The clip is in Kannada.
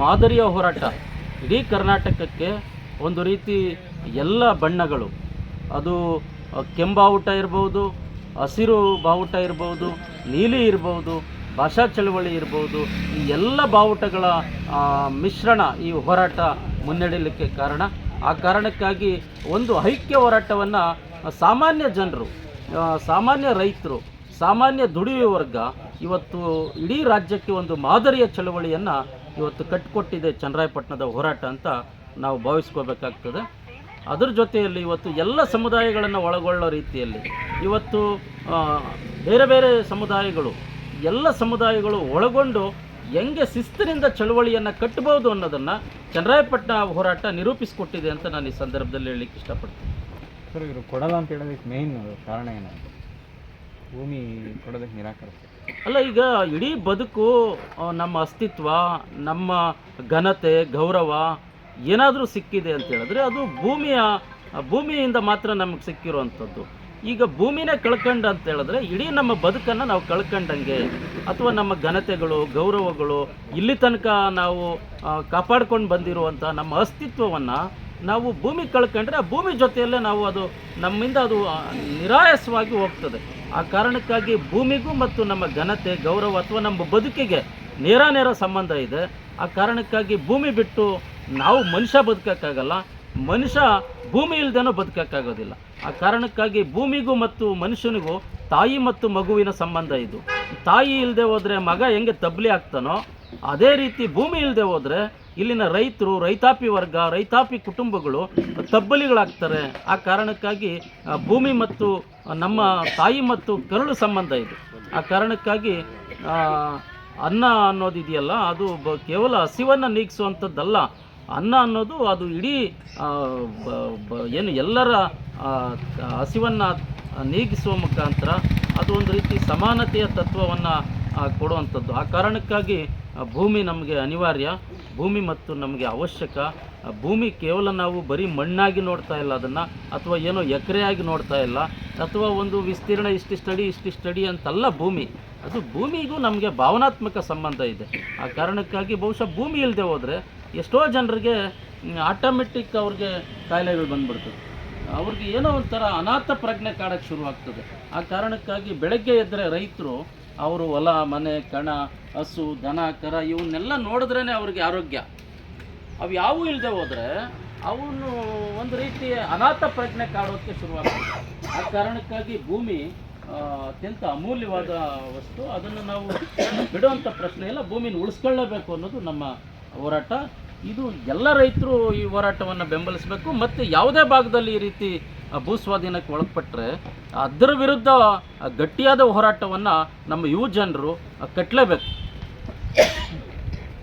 ಮಾದರಿಯ ಹೋರಾಟ. ಇಡೀ ಕರ್ನಾಟಕಕ್ಕೆ ಒಂದು ರೀತಿ ಎಲ್ಲ ಬಣ್ಣಗಳು. ಅದು ಕೆಂಬಾವುಟ ಇರ್ಬೋದು, ಹಸಿರು ಬಾವುಟ ಇರ್ಬೋದು, ನೀಲಿ ಇರ್ಬೋದು, ಭಾಷಾ ಚಳವಳಿ ಇರ್ಬೋದು, ಈ ಎಲ್ಲ ಬಾವುಟಗಳ ಮಿಶ್ರಣ ಈ ಹೋರಾಟ ಮುನ್ನಡೆಯಲಿಕ್ಕೆ ಕಾರಣ. ಆ ಕಾರಣಕ್ಕಾಗಿ ಒಂದು ಐಕ್ಯ ಹೋರಾಟವನ್ನು ಸಾಮಾನ್ಯ ಜನರು ಸಾಮಾನ್ಯ ರೈತರು, ಸಾಮಾನ್ಯ ದುಡಿಯುವ ವರ್ಗ ಇವತ್ತು ಇಡೀ ರಾಜ್ಯಕ್ಕೆ ಒಂದು ಮಾದರಿಯ ಚಳವಳಿಯನ್ನು ಇವತ್ತು ಕಟ್ಟಿಕೊಟ್ಟಿದೆ ಚನ್ನರಾಯಪಟ್ಟಣದ ಹೋರಾಟ ಅಂತ ನಾವು ಭಾವಿಸ್ಕೋಬೇಕಾಗ್ತದೆ. ಅದರ ಜೊತೆಯಲ್ಲಿ ಇವತ್ತು ಎಲ್ಲ ಸಮುದಾಯಗಳನ್ನು ಒಳಗೊಳ್ಳೋ ರೀತಿಯಲ್ಲಿ ಇವತ್ತು ಬೇರೆ ಬೇರೆ ಸಮುದಾಯಗಳು, ಎಲ್ಲ ಸಮುದಾಯಗಳು ಒಳಗೊಂಡು ಹೆಂಗೆ ಶಿಸ್ತಿನಿಂದ ಚಳುವಳಿಯನ್ನು ಕಟ್ಟಬಹುದು ಅನ್ನೋದನ್ನು ಚನ್ನರಾಯಪಟ್ಟಣ ಹೋರಾಟ ನಿರೂಪಿಸಿಕೊಟ್ಟಿದೆ ಅಂತ ನಾನು ಈ ಸಂದರ್ಭದಲ್ಲಿ ಹೇಳಲಿಕ್ಕೆ ಇಷ್ಟಪಡ್ತೀನಿ. ಸರ್, ಇವರು ಕೊಡಲ್ಲ ಅಂತ ಹೇಳೋದಕ್ಕೆ ಮೇನ್ ಕಾರಣ ಏನು ಭೂಮಿ ಕೊಡೋದಕ್ಕೆ ನಿರಾಕರಿಸ್ತಾರೆ. ಅಲ್ಲ, ಈಗ ಇಡೀ ಬದುಕು ನಮ್ಮ ಅಸ್ತಿತ್ವ, ನಮ್ಮ ಘನತೆ, ಗೌರವ ಏನಾದರೂ ಸಿಕ್ಕಿದೆ ಅಂತ ಹೇಳಿದ್ರೆ ಅದು ಭೂಮಿಯ, ಭೂಮಿಯಿಂದ ಮಾತ್ರ ನಮಗೆ ಸಿಕ್ಕಿರುವಂಥದ್ದು. ಈಗ ಭೂಮಿನೇ ಕಳ್ಕಂಡು ಅಂತ ಹೇಳಿದ್ರೆ ಇಡೀ ನಮ್ಮ ಬದುಕನ್ನು ನಾವು ಕಳ್ಕಂಡಂಗೆ ಅಥವಾ ನಮ್ಮ ಘನತೆಗಳು, ಗೌರವಗಳು ಇಲ್ಲಿ ತನಕ ನಾವು ಕಾಪಾಡ್ಕೊಂಡು ಬಂದಿರುವಂಥ ನಮ್ಮ ಅಸ್ತಿತ್ವವನ್ನು ನಾವು ಭೂಮಿ ಕಳ್ಕೊಂಡ್ರೆ ಭೂಮಿ ಜೊತೆಯಲ್ಲೇ ನಾವು ಅದು ನಮ್ಮಿಂದ ಅದು ನಿರಾಯಾಸವಾಗಿ ಹೋಗ್ತದೆ. ಆ ಕಾರಣಕ್ಕಾಗಿ ಭೂಮಿಗೂ ಮತ್ತು ನಮ್ಮ ಘನತೆ, ಗೌರವ ಅಥವಾ ನಮ್ಮ ಬದುಕಿಗೆ ನೇರ ನೇರ ಸಂಬಂಧ ಇದೆ. ಆ ಕಾರಣಕ್ಕಾಗಿ ಭೂಮಿ ಬಿಟ್ಟು ನಾವು ಮನುಷ್ಯ ಬದುಕೋಕ್ಕಾಗಲ್ಲ. ಮನುಷ್ಯ ಭೂಮಿ ಇಲ್ಲದೇನೋ ಬದುಕೋಕ್ಕಾಗೋದಿಲ್ಲ. ಆ ಕಾರಣಕ್ಕಾಗಿ ಭೂಮಿಗೂ ಮತ್ತು ಮನುಷ್ಯನಿಗೂ ತಾಯಿ ಮತ್ತು ಮಗುವಿನ ಸಂಬಂಧ ಇದು. ತಾಯಿ ಇಲ್ಲದೆ ಹೋದರೆ ಮಗ ಹೆಂಗೆ ತಬ್ಲಿ ಆಗ್ತಾನೋ, ಅದೇ ರೀತಿ ಭೂಮಿ ಇಲ್ಲದೆ ಹೋದರೆ ಇಲ್ಲಿನ ರೈತರು, ರೈತಾಪಿ ವರ್ಗ, ರೈತಾಪಿ ಕುಟುಂಬಗಳು ತಬ್ಬಲಿಗಳಾಗ್ತಾರೆ. ಆ ಕಾರಣಕ್ಕಾಗಿ ಭೂಮಿ ಮತ್ತು ನಮ್ಮ ತಾಯಿ ಮತ್ತು ಕರುಳು ಸಂಬಂಧ ಇದೆ. ಆ ಕಾರಣಕ್ಕಾಗಿ ಅನ್ನ ಅನ್ನೋದಿದೆಯಲ್ಲ, ಅದು ಕೇವಲ ಹಸಿವನ್ನು ನೀಗಿಸುವಂಥದ್ದಲ್ಲ. ಅನ್ನ ಅನ್ನೋದು ಅದು ಇಡೀ ಏನು ಎಲ್ಲರ ಹಸಿವನ್ನು ನೀಗಿಸುವ ಮುಖಾಂತರ ಅದು ಒಂದು ರೀತಿ ಸಮಾನತೆಯ ತತ್ವವನ್ನು ಕೊಡುವಂಥದ್ದು. ಆ ಕಾರಣಕ್ಕಾಗಿ ಭೂಮಿ ನಮಗೆ ಅನಿವಾರ್ಯ. ಭೂಮಿ ಮತ್ತು ನಮಗೆ ಅವಶ್ಯಕ ಭೂಮಿ ಕೇವಲ ನಾವು ಬರೀ ಮಣ್ಣಾಗಿ ನೋಡ್ತಾ ಇಲ್ಲ ಅದನ್ನು, ಅಥವಾ ಏನೋ ಎಕರೆಯಾಗಿ ನೋಡ್ತಾ ಇಲ್ಲ, ಅಥವಾ ಒಂದು ವಿಸ್ತೀರ್ಣ ಇಷ್ಟಿಷ್ಟಡಿ ಇಷ್ಟಿಷ್ಟಡಿ ಅಂತಲ್ಲ ಭೂಮಿ. ಅದು ಭೂಮಿಗೂ ನಮಗೆ ಭಾವನಾತ್ಮಕ ಸಂಬಂಧ ಇದೆ. ಆ ಕಾರಣಕ್ಕಾಗಿ ಬಹುಶಃ ಭೂಮಿ ಇಲ್ಲದೆ ಹೋದರೆ ಎಷ್ಟೋ ಜನರಿಗೆ ಆಟೋಮೆಟಿಕ್ ಅವ್ರಿಗೆ ಕಾಯಿಲೆಗಳು ಬಂದ್ಬಿಡ್ತದೆ. ಅವ್ರಿಗೆ ಏನೋ ಒಂಥರ ಅನಾಥ ಪ್ರಜ್ಞೆ ಕಾಡಕ್ಕೆ ಶುರುವಾಗ್ತದೆ. ಆ ಕಾರಣಕ್ಕಾಗಿ ಬೆಳಗ್ಗೆ ಎದ್ದರೆ ರೈತರು ಅವರು ಹೊಲ, ಮನೆ, ಕಣ, ಹಸು, ದನ, ಕರ ಇವನ್ನೆಲ್ಲ ನೋಡಿದ್ರೇ ಅವ್ರಿಗೆ ಆರೋಗ್ಯ. ಅವು ಯಾವೂ ಇಲ್ಲದೆ ಹೋದರೆ ಅವನು ಒಂದು ರೀತಿ ಅನಾಥ ಪ್ರಜ್ಞೆ ಕಾಡೋಕ್ಕೆ ಶುರುವಾಗ್ತದೆ ಆ ಕಾರಣಕ್ಕಾಗಿ ಭೂಮಿ ಅತ್ಯಂತ ಅಮೂಲ್ಯವಾದ ವಸ್ತು. ಅದನ್ನು ನಾವು ಬಿಡುವಂಥ ಪ್ರಶ್ನೆ ಇಲ್ಲ ಭೂಮಿನ ಉಳಿಸ್ಕೊಳ್ಳಬೇಕು ಅನ್ನೋದು ನಮ್ಮ ಹೋರಾಟ. ಇದು ಎಲ್ಲ ರೈತರು ಈ ಹೋರಾಟವನ್ನು ಬೆಂಬಲಿಸಬೇಕು. ಮತ್ತು ಯಾವುದೇ ಭಾಗದಲ್ಲಿ ಈ ರೀತಿ ಭೂಸ್ವಾಧೀನಕ್ಕೆ ಒಳಪಟ್ಟರೆ ಅದರ ವಿರುದ್ಧ ಗಟ್ಟಿಯಾದ ಹೋರಾಟವನ್ನು ನಮ್ಮ ಯುವ ಜನರು ಕಟ್ಟಲೇಬೇಕು